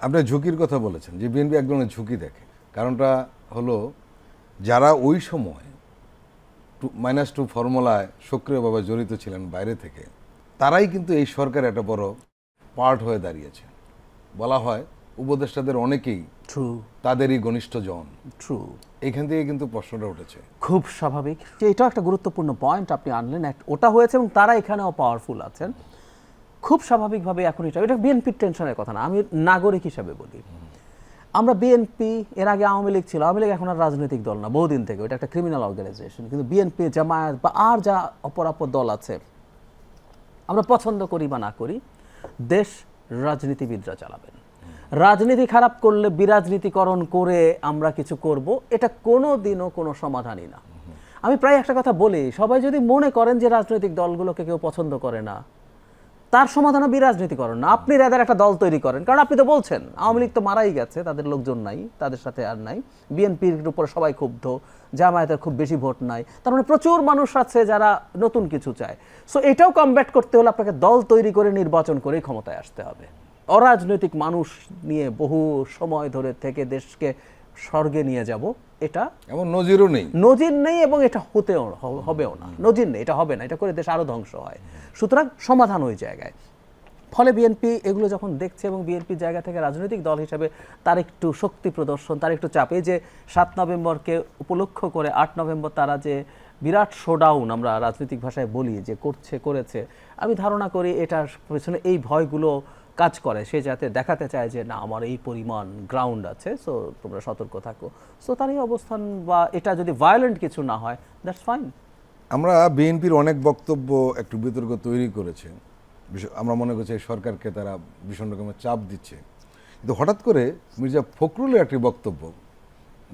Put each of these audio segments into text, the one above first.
আপনি ঝুঁকির কথা বলেছেন যে বিএনপি এক ধরনের ঝুঁকি দেখে। কারণটা হলো যারা ওই সময় টু মাইনাস টু ফর্মুলায় সক্রিয়ভাবে জড়িত ছিলেন বাইরে থেকে তারাই কিন্তু এই সরকার একটা বড় পার্ট হয়ে দাঁড়িয়েছে। বলা হয় উপদেষ্টাদের অনেকেই ট্রু তাদেরই ঘনিষ্ঠ জন। ট্রু এইখান থেকে কিন্তু প্রশ্নটা উঠেছে। খুব স্বাভাবিক। যে এটাও একটা গুরুত্বপূর্ণ পয়েন্ট আপনি আনলেন ওটা হয়েছে এবং তারা এখানেও পাওয়ারফুল আছেন। খুব স্বাভাবিকভাবে এখন এটা এটা বিএনপির টেনশনের কথা না, আমি নাগরিক হিসাবে বলি। আমরা বিএনপি এর আগে আওয়ামী লীগ ছিল, আওয়ামী লীগ এখন আর রাজনৈতিক দল না, বহুদিন থেকে ওটা একটা ক্রিমিনাল অর্গানাইজেশন কিন্তু বিএনপি জামায়াত বা আর যা অপরাপর দল আছে, আমরা পছন্দ করি বা না করি, দেশ রাজনীতিবিদরা চালাবেন। রাজনীতি খারাপ করলে বিরাজনীতিকরণ করে আমরা কিছু করব, এটা কোনো দিনও কোনো সমাধানই না। আমি প্রায় একটা কথা বলি, সবাই যদি মনে করেন যে রাজনৈতিক দলগুলোকে কেউ পছন্দ করে না তার সমাধান বিরাজনীতিকরণ না। আপনি রাদের একটা দল তৈরি করেন। কারণ আপনি তো বলছেন, আওয়ামী লীগ তো মারাই গেছে, তাদের লোকজন নাই, তাদের সাথে আর নাই। বিএনপির উপরে সবাই ক্ষুব্ধ, জামায়াতের খুব বেশি ভোট নাই। তার মানে প্রচুর মানুষ আছে যারা নতুন কিছু চায়। সো এটাও কমব্যাট করতে হলে আপনাকে দল তৈরি করে, নির্বাচন করেই ক্ষমতায় আসতে হবে। অরাজনৈতিক মানুষ নিয়ে বহু সময় ধরে থেকে দেশকে স্বর্গে নিয়ে যাব এটা এমন নজিরও নেই। নজির নেই এবং এটা হতেও হবেও না। নজির নেই এটা হবে না এটা করে দেশ আরও ধ্বংস হয়। সুতরাং সমাধান ওই জায়গায়। ফলে বিএনপি এগুলো যখন দেখছে এবং বিএনপির জায়গা থেকে রাজনৈতিক দল হিসাবে তার একটু শক্তি প্রদর্শন তার একটু চাপে যে সাত নভেম্বরকে উপলক্ষ করে আট নভেম্বর তারা যে বিরাট শোডাউন আমরা রাজনৈতিক ভাষায় বলি যে করছে করেছে আমি ধারণা করি এটার পেছনে এই ভয়গুলো কাজ করে, সে যাতে দেখাতে চায় যে, না, আমার এই পরিমাণ গ্রাউন্ড আছে সো তোমরা সতর্ক থাকো। সো তার এই অবস্থান বা এটা যদি ভায়োলেন্ট কিছু না হয় দ্যাটস ফাইন আমরা বিএনপির অনেক বক্তব্য একটু বিতর্ক তৈরি করেছে। আমরা মনে করছি সরকারকে তারা ভীষণ রকমের চাপ দিচ্ছে। কিন্তু হঠাৎ করে মির্জা ফখরুলের একটি বক্তব্য,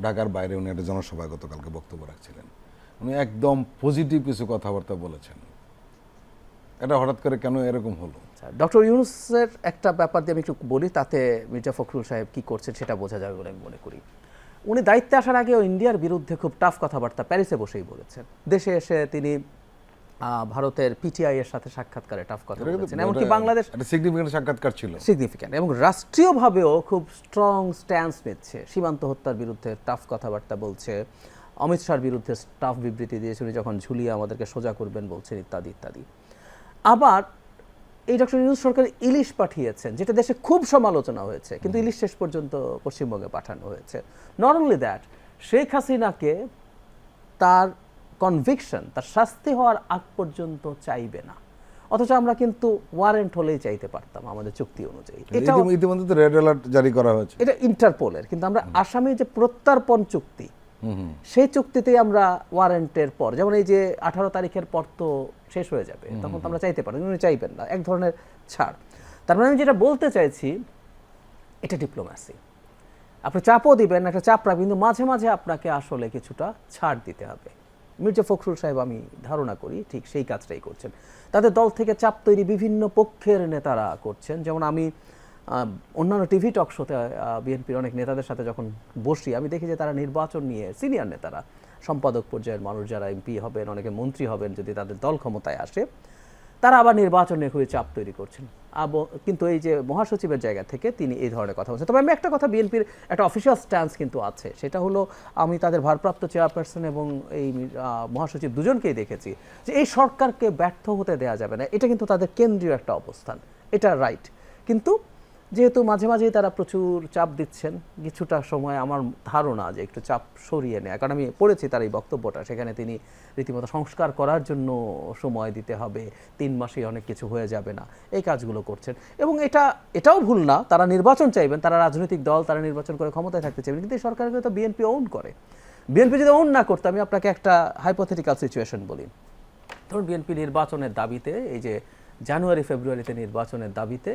ঢাকার বাইরে উনি একটা জনসভায় গতকালকে বক্তব্য রাখছিলেন। উনি একদম পজিটিভ কিছু কথাবার্তা বলেছেন। এটা হঠাৎ করে কেন এরকম হলো? ডক্টর ইউনুসের একটা ব্যাপার দিয়ে আমি একটু বলি তাতে মির্জা ফখরুল সাহেব কি করছেন সেটা বোঝা যাবে বলে আমি মনে করি। উনি দায়িত্বে আসার আগেও ইন্ডিয়ার বিরুদ্ধে খুব টাফ কথাবার্তা প্যারিসে বসেই বলেছেন। দেশে এসে তিনি ভারতের পিটিআই এর সাথে সাক্ষাৎকারে টাফ কথা বলেছেন এমনকি বাংলাদেশ একটা সিগনিফিকেন্ট সাক্ষাৎকার ছিল। সিগনিফিক্যান্ট এবং রাষ্ট্রীয়ভাবেও খুব স্ট্রং স্ট্যান্স নিচ্ছে। সীমান্ত হত্যার বিরুদ্ধে টাফ কথাবার্তা বলছে অমিত শাহর বিরুদ্ধে টাফ বিবৃতি দিয়েছে উনি যখন ঝুলিয়ে আমাদেরকে সোজা করবেন বলছেন ইত্যাদি ইত্যাদি। আবার এই ডক্টর ইউনুস সরকার ইলিশ পাঠিয়েছেন যেটা দেশে খুব সমালোচনা হয়েছে কিন্তু ইলিশ শেষ পর্যন্ত পশ্চিমবঙ্গে পাঠানো হয়েছে। নট অনলি দ্যাট শেখ হাসিনাকে তার কনভিকশন তার শাস্তি হওয়ার আগ পর্যন্ত চাইবে না। অথচ আমরা কিন্তু ওয়ারেন্ট হলেই চাইতে পারতাম আমাদের চুক্তি অনুযায়ী। ইতিম- ইতিমধ্যে রেড অ্যালার্ট জারি করা হয়েছে। এটা ইন্টারপোলের কিন্তু আমরা আসামি যে প্রত্যার্পণ চুক্তি সেই চুক্তিতেই আমরা ওয়ারেন্টের পর যেমন এই যে আঠারো তারিখের পর তো শেষ হয়ে যাবে তখন তো আমরা চাইতে পারি উনি চাইবেন না এক ধরনের ছাড়। তার মানে আমি যেটা বলতে চাইছি এটা ডিপ্লোম্যাসি আপনি চাপও দিবেন একটা চাপ রাখবেন কিন্তু মাঝে মাঝে আপনাকে আসলে কিছুটা ছাড় দিতে হবে। মির্জা ফখরুল সাহেব আমি ধারণা করি ঠিক সেই কাজটাই করছেন। তাদের দল থেকে চাপ তৈরি বিভিন্ন পক্ষের নেতারা করছেন যেমন আমি অন্যান্য টিভি টক শোতে বিএনপির অনেক নেতাদের সাথে যখন বসি, আমি দেখি যে তারা নির্বাচন নিয়ে সিনিয়র নেতারা, সম্পাদক পর্যায়ের মানুষ যারা এমপি হবেন, অনেকে মন্ত্রী হবেন, যদি তাদের দল ক্ষমতায় আসে, তারা আবার নির্বাচন নিয়ে খুবই চাপ তৈরি করছেন। কিন্তু এই যে মহাসচিবের জায়গা থেকে তিনি এই ধরনের কথা বলছেন। তবে আমি একটা কথা, বিএনপির একটা অফিসিয়াল স্ট্যান্স কিন্তু আছে। সেটা হলো, আমি তাদের ভারপ্রাপ্ত চেয়ারপারসন এবং এই মহাসচিব দুজনকেই দেখেছি যে এই সরকারকে ব্যর্থ হতে দেওয়া যাবে না। এটা কিন্তু তাদের কেন্দ্রীয় একটা অবস্থান। এটা রাইট কিন্তু যেহেতু মাঝে মাঝেই তারা প্রচুর চাপ দিচ্ছেন, কিছুটা সময় আমার ধারণা যে একটু চাপ সরিয়ে নেয়, কারণ আমি পড়েছি তার এই বক্তব্যটা, সেখানে তিনি রীতিমতো সংস্কার করার জন্য সময় দিতে হবে, তিন মাসেই অনেক কিছু হয়ে যাবে না, এই কাজগুলো করছেন। এবং এটা, এটাও ভুল না, তারা নির্বাচন চাইবেন, তারা রাজনৈতিক দল, তারা নির্বাচন করে ক্ষমতায় থাকতে চাইবেন, কিন্তু এই সরকারকে তো বিএনপি ওন করে। বিএনপি যদি ওন না করতো, আমি আপনাকে একটা হাইপোথেটিক্যাল সিচুয়েশন বলি। ধরুন বিএনপি নির্বাচনের দাবিতে, এই যে জানুয়ারি, ফেব্রুয়ারিতে নির্বাচনের দাবিতে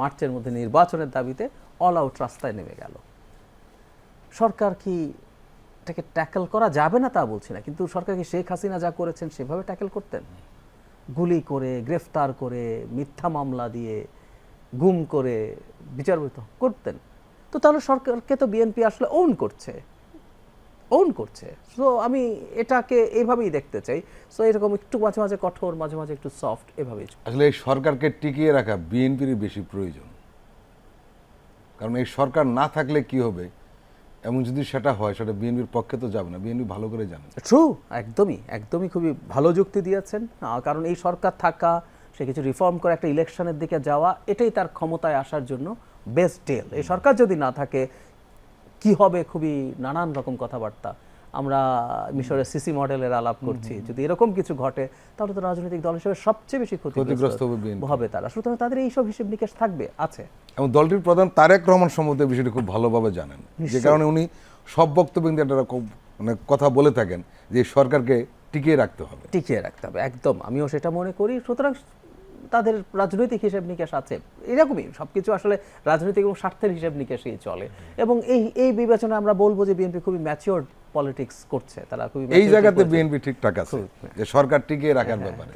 মার্চের মধ্যে নির্বাচনের দাবিতে অল আউট রাস্তায় নেমে গেল। সরকার কি এটাকে ট্যাকেল করা যাবে না তা বলছি না, কিন্তু সরকার কি শেখ হাসিনা যা করেছেন সেভাবে ট্যাকেল করতেন? গুলি করে, গ্রেফতার করে, মিথ্যা মামলা দিয়ে, গুম করে, বিচারবিত করতেন? তো তাহলে সরকারকে তো বিএনপি আসলে ওন করছে। ওন করছে। সো আমি এটাকে এইভাবেই দেখতে চাই। সো এরকম একটু মাঝে মাঝে কঠোর মাঝে মাঝে একটু সফট এভাবেই। আসলে এই সরকারকে টিকিয়ে রাখা বিএনপিরই বেশি প্রয়োজন। কারণ এই সরকার না থাকলে কি হবে? এবং যদি সেটা হয় সেটা বিএনপির পক্ষে তো যাবে না বিএনপি ভালো করে জানে। ট্রু একদমই একদমই খুবই ভালো যুক্তি দিয়েছেন। কারণ এই সরকার থাকা সে কিছু রিফর্ম করে একটা ইলেকশনের দিকে যাওয়া এটাই তার ক্ষমতায় আসার জন্য বেস্ট ডেল এই সরকার যদি না থাকে কি হবে খুবই নানান রকম কথাবার্তা। আমরা মিশরের সিসি মডেলের আলাপ করছি। যদি এরকম কিছু ঘটে তাহলে তো রাজনৈতিক দল হিসেবে সবচেয়ে বেশি ক্ষতিগ্রস্ত হবে তারা। সুতরাং তাদের এইসব হিসেব নিকেশ থাকবে আছে। এবং দলটির প্রধান তারেক রহমান সম্বন্ধে বিষয়টি খুব ভালোভাবে জানেন। যে কারণে উনি সব বক্তব্য কিন্তু একটা মানে কথা বলে থাকেন যে সরকারকে টিকিয়ে রাখতে হবে। টিকিয়ে রাখতে হবে একদম। আমিও সেটা মনে করি। সুতরাং তাদের রাজনৈতিক হিসেব নিকেশ আছে। এরকমই সবকিছু আসলে রাজনৈতিক এবং স্বার্থের হিসেব নিকেশেই চলে। এবং এই এই বিবেচনা আমরা বলব যে বিএনপি খুবই ম্যাচিওর পলিটিক্স করছে। তারা খুবই এই জায়গাতে বিএনপি ঠিকঠাক আছে। যে সরকার টিকিয়ে রাখার ব্যাপারে।